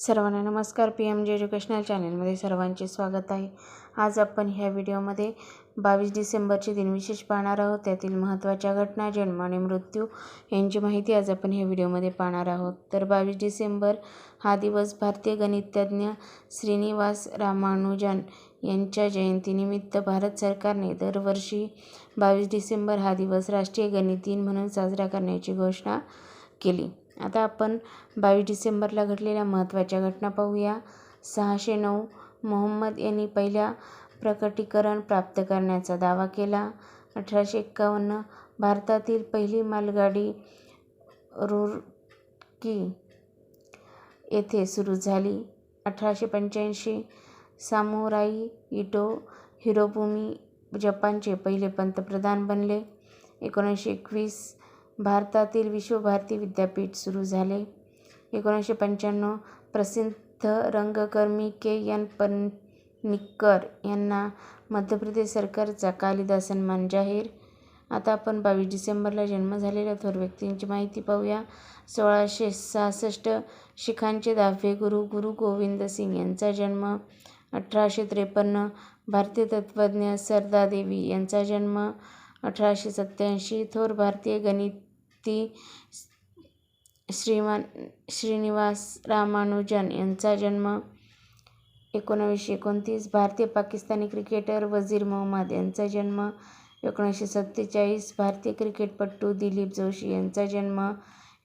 सर्वांना नमस्कार. P M जे एज्युकेशनल चॅनलमध्ये सर्वांचे स्वागत आहे. आज आपण ह्या व्हिडिओमध्ये बावीस डिसेंबरचे दिनविशेष पाहणार आहोत. त्यातील महत्त्वाच्या घटना जन्म आणि मृत्यू यांची माहिती आज आपण ह्या व्हिडिओमध्ये पाहणार आहोत. तर बावीस डिसेंबर हा दिवस भारतीय गणितज्ञ श्रीनिवास रामानुजन यांच्या जयंतीनिमित्त भारत सरकारने दरवर्षी बावीस डिसेंबर हा दिवस राष्ट्रीय गणित दिन म्हणून साजरा करण्याची घोषणा केली. आता आपण बावीस डिसेंबरला घडलेल्या महत्त्वाच्या घटना पाहूया. सहाशे नऊ मोहम्मद यांनी पहिल्या प्रकटीकरण प्राप्त करण्याचा दावा केला. अठराशे एक्कावन्न भारतातील पहिली मालगाडी रुरकी येथे सुरू झाली. अठराशे पंच्याऐंशी सामुराई इटो हिरोबुमी जपानचे पहिले पंतप्रधान बनले. एकोणीसशे एकवीस भारतातील विश्वभारती विद्यापीठ सुरू झाले. एकोणीसशे पंच्याण्णव प्रसिद्ध रंगकर्मी के. एन. पन्निक्कर यांना मध्य प्रदेश सरकारचा कालिदास सन्मान जाहीर. आता आपण बावीस डिसेंबरला जन्म झालेल्या थोर व्यक्तींची माहिती पाहूया. सोळाशे सहासष्ट शिखांचे दहावे गुरु गुरु गोविंद सिंग यांचा जन्म. अठराशे त्रेपन्न भारतीय तत्त्वज्ञ सरदा देवी यांचा जन्म. अठराशे सत्त्याऐंशी थोर भारतीय गणित ती श्रीमान श्रीनिवास रामानुजन यांचा जन्म एकोणावीसशे एकोणतीस. भारतीय पाकिस्तानी क्रिकेटर वजीर मोहम्मद यांचा जन्म एकोणीसशे सत्तेचाळीस. भारतीय क्रिकेटपटू दिलीप जोशी यांचा जन्म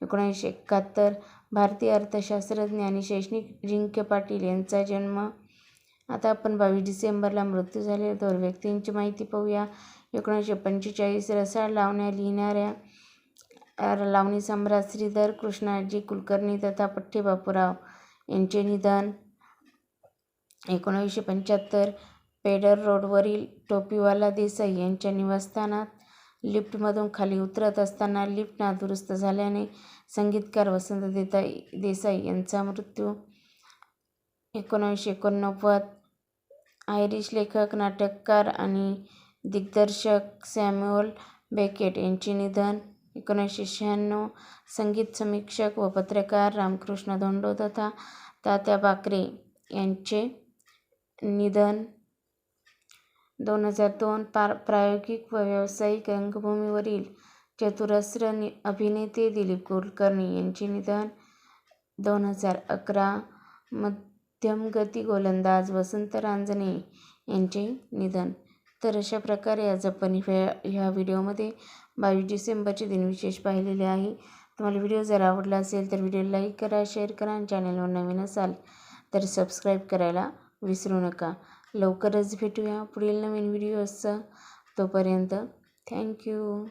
एकोणीसशे एकाहत्तर. भारतीय अर्थशास्त्रज्ञ आणि शैक्षणिक जिंक्य पाटील यांचा जन्म आता आपण बावीस डिसेंबरला मृत्यू झालेल्या दोन व्यक्तींची माहिती पाहूया. एकोणीसशे पंचेचाळीस रसाळ लावण्या लिहिणाऱ्या लावणी सम्राट श्रीधर कृष्णाजी कुलकर्णी तथा पठ्ठे बापूराव यांचे निधन. एकोणीसशे पंच्याहत्तर पेडर रोडवरील टोपीवाला देसाई यांच्या निवासस्थानात लिफ्टमधून खाली उतरत असताना लिफ्ट नादुरुस्त झाल्याने संगीतकार वसंत देताई देसाई यांचा मृत्यू. एकोणीसशे एकोणनव्वद आयरिश लेखक नाटककार आणि दिग्दर्शक सॅम्युअल बेकेट यांचे निधन. एकोणीसशे शहाण्णव संगीत समीक्षक व पत्रकार रामकृष्ण धोंडो तथा तात्या बाकरे यांचे निधन. दोन हजार दोन पार प्रायोगिक व व्यावसायिक रंगभूमीवरील चतुरस्र नि अभिनेते दिलीप कुलकर्णी यांचे निधन. दोन हजार अकरा मध्यमगती गोलंदाज वसंत रांजणे यांचे निधन. तर अशा प्रकारे आज आपण ह्या ह्या व्हिडिओमध्ये बावीस डिसेंबरचे दिनविशेष पाहिलेले आहे. तुम्हाला व्हिडिओ जर आवडला असेल तर व्हिडिओ लाईक करा शेअर करा आणि चॅनलवर नवीन असाल तर सबस्क्राईब करायला विसरू नका. लवकरच भेटूया पुढील नवीन व्हिडिओजचा तोपर्यंत थँक्यू.